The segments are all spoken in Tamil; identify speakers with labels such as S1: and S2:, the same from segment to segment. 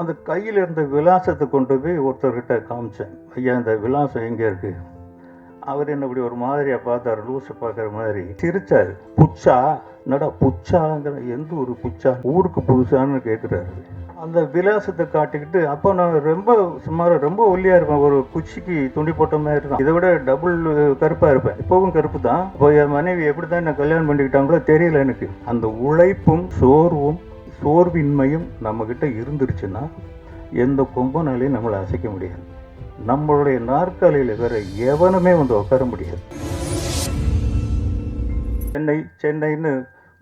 S1: அந்த கையில் இருந்த விலாசத்தை கொண்டு போய் ஒருத்தர்கிட்ட காமிச்சேன். ஐயா இந்த விலாசம் எங்கே இருக்கு? அவர் என்ன இப்படி ஒரு மாதிரியாக பார்த்தாரு லூசை பார்க்குற மாதிரி. சிரிச்சார். புச்சா? என்னடா புச்சாங்கிற எந்த ஒரு புச்சா? ஊருக்கு புதுசான்னு கேட்குறாரு அந்த விலாசத்தை காட்டிக்கிட்டு அப்போ நான் ரொம்ப சுமார் ரொம்ப ஒல்லியாக இருப்பேன். ஒரு குச்சிக்கு துண்டி போட்ட மாதிரி இருக்கும் இதை விட டபுள் கருப்பாக இருப்பேன். இப்போவும் கருப்பு தான். இப்போ என் மனைவி எப்படி தான் என்ன கல்யாணம் பண்ணிக்கிட்டாங்களோ தெரியல எனக்கு. அந்த உழைப்பும் சோர்வும் சோர்வின்மையும் நம்மக்கிட்ட இருந்துருச்சுன்னா எந்த கொம்பனாலையும் நம்மளை அசைக்க முடியாது. நம்மளுடைய நாற்காலியில் வேற எவனுமே வந்து உட்கார முடியாது. சென்னை சென்னைன்னு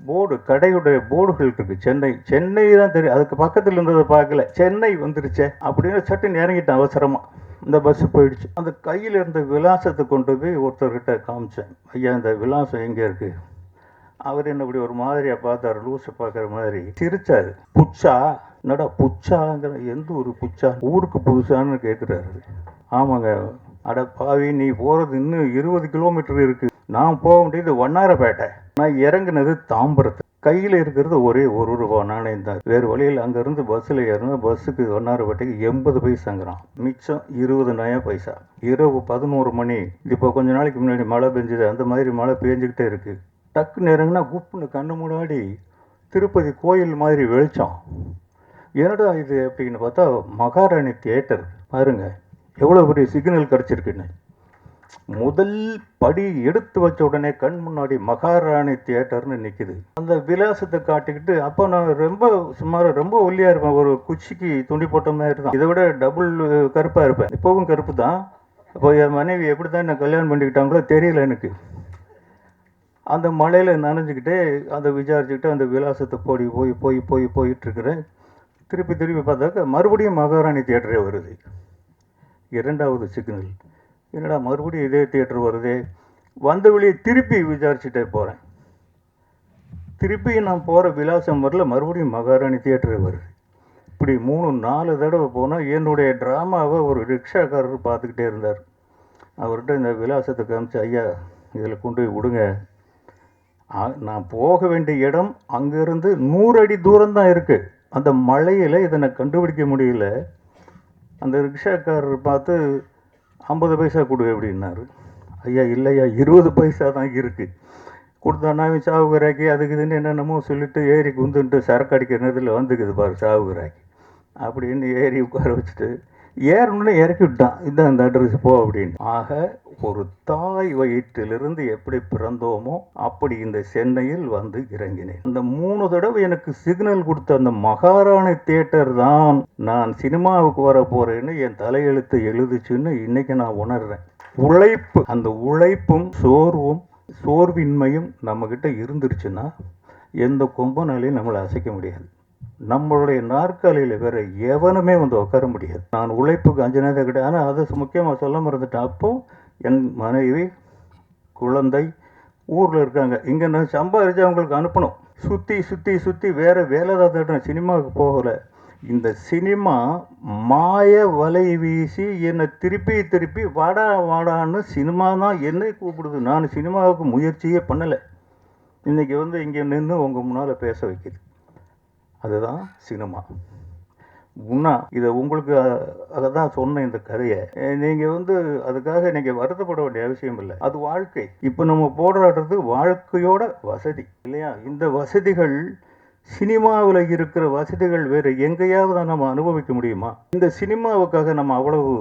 S1: போர்டு கடையுடைய போர்டுகள் இருக்கு. சென்னை சென்னை தான் தெரியும். அதுக்கு பக்கத்தில் இருந்ததை பார்க்கல. சென்னை வந்துருச்சே அப்படின்னு சட்டுன்னு இறங்கிட்டேன் அவசரமாக இந்த பஸ் போயிடுச்சு. அந்த கையில் இருந்த விலாசத்தை கொண்டு போய் ஒருத்தர்கிட்ட காமிச்சேன். ஐயா இந்த விலாசம் எங்கே இருக்குது அவர் என்ன இப்படி ஒரு மாதிரியா பார்த்தாரு லூசை பார்க்குற மாதிரி. சிரிச்சாரு. புச்சா? என்னடா புச்சாங்கிற எந்த ஒரு புச்சா? ஊருக்கு புதுசான்னு கேட்குறாரு ஆமாங்க. அட பாவி நீ போகிறது இன்னும் இருபது கிலோமீட்டர் இருக்குது நான் போக வேண்டியது வண்ணாரப்பேட்டை. நான் இறங்குனது தாம்பரத்து. கையில் இருக்கிறது ஒரே ஒரு ரூபா நாணயம் தான். வேறு வழியில் அங்கேருந்து பஸ்ஸில் ஏறினா பஸ்ஸுக்கு ஒன்னாரப்பேட்டைக்கு எண்பது பைசாங்கிறான். மிச்சம் இருபது நயா பைசா. இரவு பதினோரு மணி. இப்போ கொஞ்ச நாளைக்கு முன்னாடி மழை பெஞ்சுது. அந்த மாதிரி மழை பெஞ்சிக்கிட்டே இருக்குது டக்குன்னு இறங்குனா குப்புன்னு கண்ணு முன்னாடி திருப்பதி கோயில் மாதிரி வெளிச்சம். என்னடா இது அப்படின்னு பார்த்தா மகாராணி தியேட்டர். பாருங்க எவ்வளோ பெரிய சிக்னல் கிடச்சிருக்குன்னு. முதல் படி எடுத்து வச்ச உடனே கண் முன்னாடி மகாராணி தியேட்டர்னு நிற்கிது அந்த விலாசத்தை காட்டிக்கிட்டு அப்போ நான் ரொம்ப சுமார் ரொம்ப ஒல்லியாக இருப்பேன். ஒரு குச்சிக்கு துண்டி போட்ட மாதிரி தான். இதை விட டபுள் கருப்பாக இருப்பேன். இப்போவும் கருப்பு தான். அப்போ என் மனைவி எப்படி தான் என்ன கல்யாணம் பண்ணிக்கிட்டாங்களோ தெரியல எனக்கு. அந்த மலையில் நனைஞ்சுக்கிட்டே அதை விசாரிச்சுக்கிட்டு அந்த விலாசத்தை போடி போய் போய் போய் போயிட்டு இருக்கிறேன் திருப்பி திருப்பி பார்த்தாக்க மறுபடியும் மகாராணி தியேட்டரே வருது. இரண்டாவது சிக்னல். என்னடா மறுபடியும் இதே தியேட்டர் வருதே? வந்த வழியை திருப்பி விசாரிச்சுட்டே போகிறேன் திருப்பி நான் போகிற விலாசம் வரல மறுபடியும் மகாராணி தியேட்டரே வருது. இப்படி மூணு நாலு தடவை போனால் என்னுடைய ட்ராமாவை ஒரு ரிக்ஷாக்காரர் பார்த்துக்கிட்டே இருந்தார். அவர்கிட்ட இந்த விலாசத்தை காமிச்சு ஐயா இதில் கொண்டு போய் விடுங்க. நான் போக வேண்டிய இடம் அங்கேருந்து நூறு அடி தூரம் தான் இருக்குது அந்த மலையில் இதை நான் கண்டுபிடிக்க முடியல. அந்த ரிக்ஷாக்காரர் பார்த்து ஐம்பது பைசா கொடு அப்படின்னாரு. ஐயா இல்லையா இருபது பைசா தான் இருக்குது கொடுத்தானா இவன் சாவுகராக்கி அதுக்கு இதுன்னு என்னென்னமோ சொல்லிட்டு ஏறி குந்துன்ட்டு சரக்கு அடிக்கிற நேரத்தில் வந்துக்குது பாரு சாவுகராக்கி அப்படின்னு ஏறி உட்கார வச்சுட்டு ஏறணுன்னு இறக்கி விட்டான் இதான் இந்த அட்ரஸ் போ அப்படின்னு. ஆக ஒரு தாய் வயிற்றிலிருந்து எப்படி பிறந்தோமோ அப்படி இந்த சென்னையில் வந்து இறங்கினேன். அந்த மூணு தடவை எனக்கு சிக்னல் கொடுத்த அந்த மகாராணி தியேட்டர் தான் நான் சினிமாவுக்கு வர போறேன்னு என் தலையெழுத்து எழுதுச்சுன்னு இன்னைக்கு நான் உணர்றேன். உழைப்பு அந்த உழைப்பும் சோர்வும் சோர்வின்மையும் நம்மக்கிட்ட இருந்துருச்சுன்னா எந்த கொம்பனாலையும் நம்மளை அசைக்க முடியாது. நம்மளுடைய நாற்காலியில் வேற எவனுமே வந்து உட்கார முடியாது. நான் உழைப்புக்கு அஞ்சு நேரம் கிடையாது ஆனால் அதை முக்கியமாக சொல்ல மறந்துட்டேன் அப்போது என் மனைவி குழந்தை ஊரில் இருக்காங்க. இங்கே நான் சம்பாதிச்சு அவங்களுக்கு அனுப்பணும். சுற்றி சுற்றி சுற்றி வேறு வேலை தான் தேடுறேன். சினிமாவுக்கு போகலை. இந்த சினிமா மாய வலை வீசி என்னை திருப்பி திருப்பி வாடா வாடான்னு சினிமா தான் என்னை கூப்பிடுது. நான் சினிமாவுக்கு முயற்சியே பண்ணலை. இன்றைக்கி வந்து இங்கே நின்று உங்கள் முன்னால் பேச வைக்கிது அதுதான் சினிமா. உண்ணா இதை உங்களுக்கு அதை தான் சொன்னேன் இந்த கதையை நீங்கள் வந்து அதுக்காக நீங்கள் வருத்தப்பட வேண்டிய அவசியம் இல்லை. அது வாழ்க்கை. இப்போ நம்ம போராடுறது வாழ்க்கையோட வசதி இல்லையா? இந்த வசதிகள் சினிமாவில் இருக்கிற வசதிகள் வேறு எங்கேயாவது நம்ம அனுபவிக்க முடியுமா? இந்த சினிமாவுக்காக நம்ம அவ்வளவு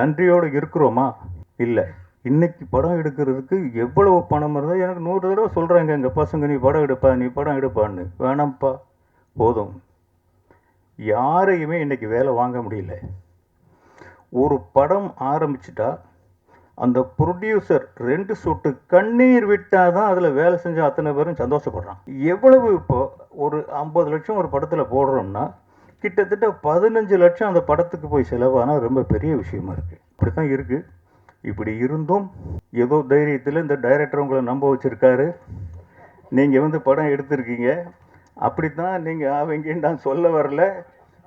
S1: நன்றியோடு இருக்கிறோமா? இல்லை. இன்னைக்கு படம் எடுக்கிறதுக்கு எவ்வளவு பணம் இருந்தால் எனக்கு நூறு தடவை சொல்கிறாங்க எங்கள் பசங்க நீ படம் எடுப்பா நீ படம் எடுப்பான்னு. வேணாம்ப்பா. போதும். யாரையுமே இன்றைக்கி வேலை வாங்க முடியல. ஒரு படம் ஆரம்பிச்சிட்டா அந்த ப்ரொடியூசர் ரெண்டு சொட்டு கண்ணீர் விட்டால் தான் அதில் வேலை செஞ்ச அத்தனை பேரும் சந்தோஷப்படுறான் எவ்வளவு இப்போ ஒரு ஐம்பது லட்சம் ஒரு படத்தில் போடுறோம்னா கிட்டத்தட்ட பதினஞ்சு லட்சம் அந்த படத்துக்கு போய் செலவானால் ரொம்ப பெரிய விஷயமா இருக்குது இப்படி தான் இருக்குது இப்படி இருந்தும் ஏதோ தைரியத்தில் இந்த டைரக்டர் உங்களை நம்ப வச்சுருக்காரு. நீங்கள் வந்து படம் எடுத்திருக்கீங்க. அப்படித்தான் நீங்கள் ஆவீங்கன்னு நான் சொல்ல வரல.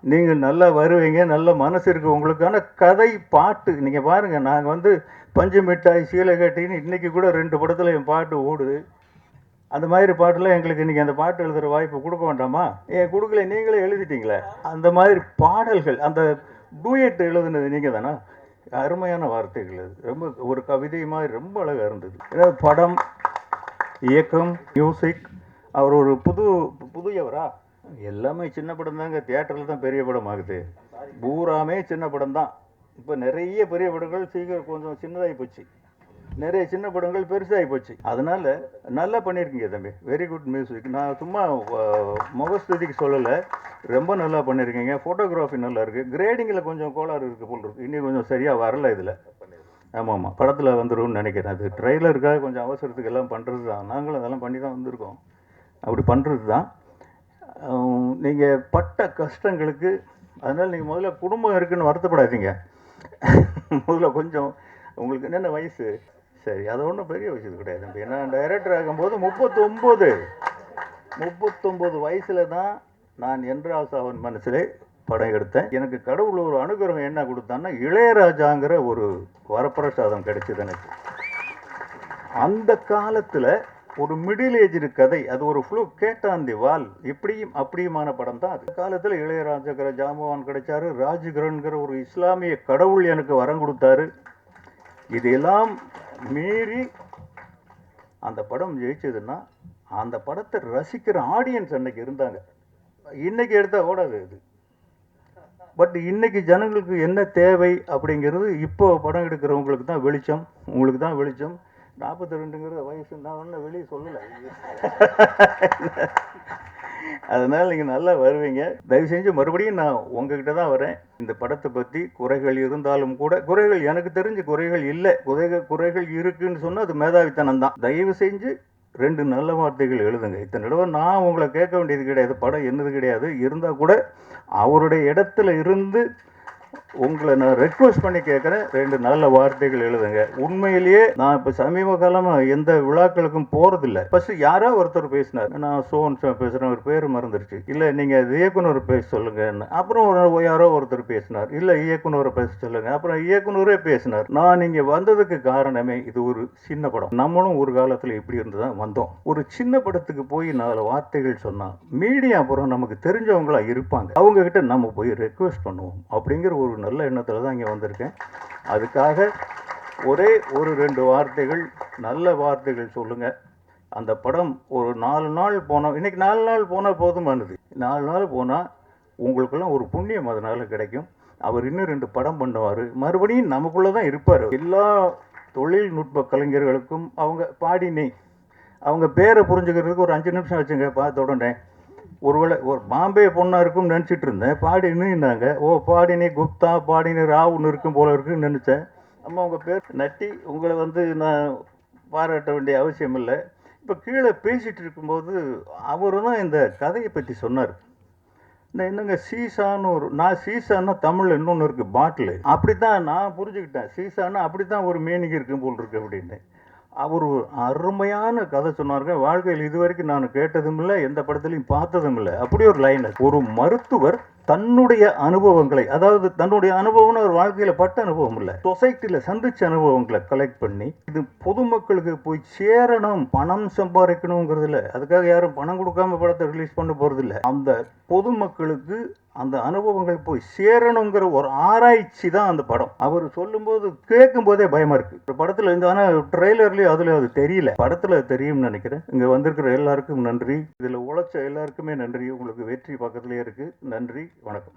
S1: நீங்கள் நல்லா வருவீங்க நல்ல மனசு இருக்கு. உங்களுக்கான கதை பாட்டு நீங்கள் பாருங்கள் நாங்கள் வந்து பஞ்சு மிட்டாய் சீலை கட்டின்னு இன்றைக்கி கூட ரெண்டு படத்தில் என் பாட்டு ஓடுது. அந்த மாதிரி பாட்டுலாம் எங்களுக்கு இன்றைக்கி அந்த பாட்டு எழுதுகிற வாய்ப்பு கொடுக்க வேண்டாமா? ஏன் கொடுக்கல நீங்களே எழுதிட்டீங்களே? அந்த மாதிரி பாடல்கள் அந்த டூயட் எழுதுனது நீங்கள் தானே? அருமையான வார்த்தைகள் அது. ரொம்ப ஒரு கவிதை மாதிரி ரொம்ப அழகாக இருந்தது. ஏதாவது படம் இயக்கம் மியூசிக் அவர் ஒரு புது புதியவரா? எல்லாமே சின்ன படம் தாங்க தியேட்டரில் தான் பெரிய படம் ஆகுது. பூராமே சின்ன படம் தான் இப்போ நிறைய பெரிய படங்கள் சீக்கிரம் கொஞ்சம் சின்னதாகி போச்சு. நிறைய சின்ன படங்கள் பெருசாகி போச்சு. அதனால் நல்லா பண்ணியிருக்கீங்க தம்பி. வெரி குட் மியூசிக் நான் சும்மா அஹ், முகஸ்துதிக்கு சொல்லலை. ரொம்ப நல்லா பண்ணியிருக்கீங்க. ஃபோட்டோகிராஃபி நல்லா இருக்குது கிரேடிங்கில் கொஞ்சம் கோளாறு இருக்குது போல் இருக்குது இன்னும் கொஞ்சம் சரியாக வரல இதில். ஆமாம். ஆமாம் படத்தில் வந்துரும்னு நினைக்கிறேன். அது ட்ரெய்லருக்காக கொஞ்சம் அவசரத்துக்கு எல்லாம் பண்ணுறது தான் நாங்களும் அதெல்லாம் பண்ணி தான் வந்திருக்கோம். அப்படி பண்ணுறது தான். நீங்கள் பட்ட கஷ்டங்களுக்கு அதனால் நீங்கள் முதல்ல குடும்பம் இருக்குதுன்னு வருத்தப்படாதீங்க. முதல்ல கொஞ்சம் உங்களுக்கு என்னென்ன வயசு? சரி அது ஒன்றும் பெரிய விஷயம் கிடையாது. இப்போ நான் டைரக்டர் ஆகும்போது முப்பத்தொம்போது. முப்பத்தொம்போது வயசில் தான் நான் என்றாஸ் அவன் மனசிலே படம் எடுத்தேன். எனக்கு கடவுள் ஒரு அனுகிரகம் என்ன கொடுத்தான்னா இளையராஜாங்கிற ஒரு வரப்பிரசாதம் கிடைச்சது எனக்கு. அந்த காலத்தில் ஒரு மிடில் ஏஜின் கதை அது ஒரு ஃப்ளூ கேட்டாந்தி வால் இப்படியும் அப்படியுமான படம் தான் அது. காலத்தில் இளையராஜகர ஜாமவான் கிடைச்சாரு ராஜகிரன்கிற ஒரு இஸ்லாமிய கடவுள் எனக்கு வரம் கொடுத்தாரு. இதெல்லாம் மீறி அந்த படம் ஜெயிச்சதுன்னா அந்த படத்தை ரசிக்கிற ஆடியன்ஸ் அன்னைக்கு இருந்தாங்க. இன்னைக்கு எடுத்தால் ஓடாது இது பட் இன்னைக்கு ஜனங்களுக்கு என்ன தேவை அப்படிங்கிறது இப்போ படம் எடுக்கிறவங்களுக்கு தான் வெளிச்சம். உங்களுக்கு தான் வெளிச்சம். நாற்பத்தி ரெண்டுங்கிற வயசு நான் ஒன்றும் வெளியே சொல்லலை. அதனால் நீங்கள் நல்லா வருவீங்க. தயவு செஞ்சு மறுபடியும் நான் உங்ககிட்ட தான் வரேன். இந்த படத்தை பற்றி குறைகள் இருந்தாலும் கூட குறைகள் எனக்கு தெரிஞ்ச குறைகள் இல்லை. குறைகள் குறைகள் இருக்குன்னு சொன்னால் அது மேதாவித்தனம் தான். தயவு செஞ்சு ரெண்டு நல்ல வார்த்தைகள் எழுதுங்க. இத்தனை தடவை நான் உங்களை கேட்க வேண்டியது கிடையாது. படம் என்னது கிடையாது. இருந்தால் கூட அவருடைய இடத்துல இருந்து உங்களை நான் ரெக்வஸ்ட் பண்ணி கேட்குறேன். ரெண்டு நல்ல வார்த்தைகள் எழுதுங்க. உண்மையிலேயே நான் இப்போ சமீப காலமாக எந்த விழாக்களுக்கும் போகிறதில்ல ஃபர்ஸ்ட் யாரோ ஒருத்தர் பேசினார். நான் சோன் பேசுகிறேன் ஒரு பேர் மறந்துருச்சு. இல்லை நீங்கள் இயக்குனர் பேச சொல்லுங்கன்னு. அப்புறம் ஒரு யாரோ ஒருத்தர் பேசினார். இல்லை இயக்குனரை பேச சொல்லுங்க. அப்புறம் இயக்குனரே பேசினார். நான் இங்கே வந்ததுக்கு காரணமே இது ஒரு சின்ன படம். நம்மளும் ஒரு காலத்தில் இப்படி இருந்து தான் வந்தோம். ஒரு சின்ன படத்துக்கு போய் நாலு வார்த்தைகள் சொன்னால் மீடியா அப்புறம் நமக்கு தெரிஞ்சவங்களா இருப்பாங்க. அவங்க கிட்ட நம்ம போய் ரெக்வெஸ்ட் பண்ணுவோம். அப்படிங்கிற ஒரு நல்ல எண்ணத்தில் தான் இங்கே வந்திருக்கேன். அதுக்காக ஒரே ஒரு ரெண்டு வார்த்தைகள் நல்ல வார்த்தைகள் சொல்லுங்கள் அந்த படம் ஒரு நாலு நாள் போனால் இன்றைக்கி நாலு நாள் போனால் போதுமானது. நாலு நாள் போனால் உங்களுக்கெல்லாம் ஒரு புண்ணியம் அதனால் கிடைக்கும். அவர் இன்னும் ரெண்டு படம் பண்ணுவார். மறுபடியும் நமக்குள்ளே தான் இருப்பார். எல்லா தொழில்நுட்ப கலைஞர்களுக்கும் அவங்க பாடினே அவங்க பேரை புரிஞ்சுக்கிறதுக்கு ஒரு அஞ்சு நிமிஷம் வச்சுங்க பார்த்த உடனே. ஒருவேளை ஒரு பாம்பே பொண்ணாக இருக்கும்னு நினச்சிட்டு இருந்தேன். பாடினுன்னாங்க ஓ பாடினி குப்தா பாடினி ராவுன்னு இருக்கும் போல இருக்குன்னு நினச்சேன். அம்மா உங்கள் பேர் நட்டி உங்களை வந்து நான் பாராட்ட வேண்டிய அவசியம் இல்லை. இப்போ கீழே பேசிகிட்டு இருக்கும்போது அவர் தான் இந்த கதையை பற்றி சொன்னார். இந்த என்னங்க சீசான்னு ஒரு நான் சீசான்னா தமிழ் இன்னொன்று இருக்குது பாட்டிலு. அப்படி தான் நான் புரிஞ்சுக்கிட்டேன். சீசான்னா அப்படி தான் ஒரு மீனிங் இருக்கும் போல் இருக்கு அப்படின்னு அவர் ஒரு அருமையான கதை சொன்னாருங்க. வாழ்க்கையில் இது வரைக்கும் நான் கேட்டதும் இல்லை எந்த படத்துலையும் பார்த்ததும் இல்லை அப்படி ஒரு லைன் ஒரு மருத்துவர் தன்னுடைய அனுபவங்களை அதாவது தன்னுடைய அனுபவம்னு ஒரு வாழ்க்கையில் பட்ட அனுபவம் இல்லை சொசைட்டியில் சந்திச்ச அனுபவங்களை கலெக்ட் பண்ணி இது பொதுமக்களுக்கு போய் சேரணும் பணம் சம்பாதிக்கணுங்கிறதுல அதுக்காக யாரும் பணம் கொடுக்காம படத்தை ரிலீஸ் பண்ண போகிறது இல்லை. அந்த பொதுமக்களுக்கு அந்த அனுபவங்கள் போய் சேரணுங்கிற ஒரு ஆராய்ச்சி தான் அந்த படம். அவர் சொல்லும்போது கேட்கும் போதே பயமா இருக்கு. இந்த படத்துல இந்த ஆனா ட்ரெய்லர்லயும் அதுல அது தெரியல. படத்துல தெரியும்னு நினைக்கிறேன். இங்க வந்திருக்கிற எல்லாருக்கும் நன்றி. இதுல உழைச்ச எல்லாருக்குமே நன்றி. உங்களுக்கு வெற்றி பக்கத்துலயே இருக்கு. நன்றி. வணக்கம்.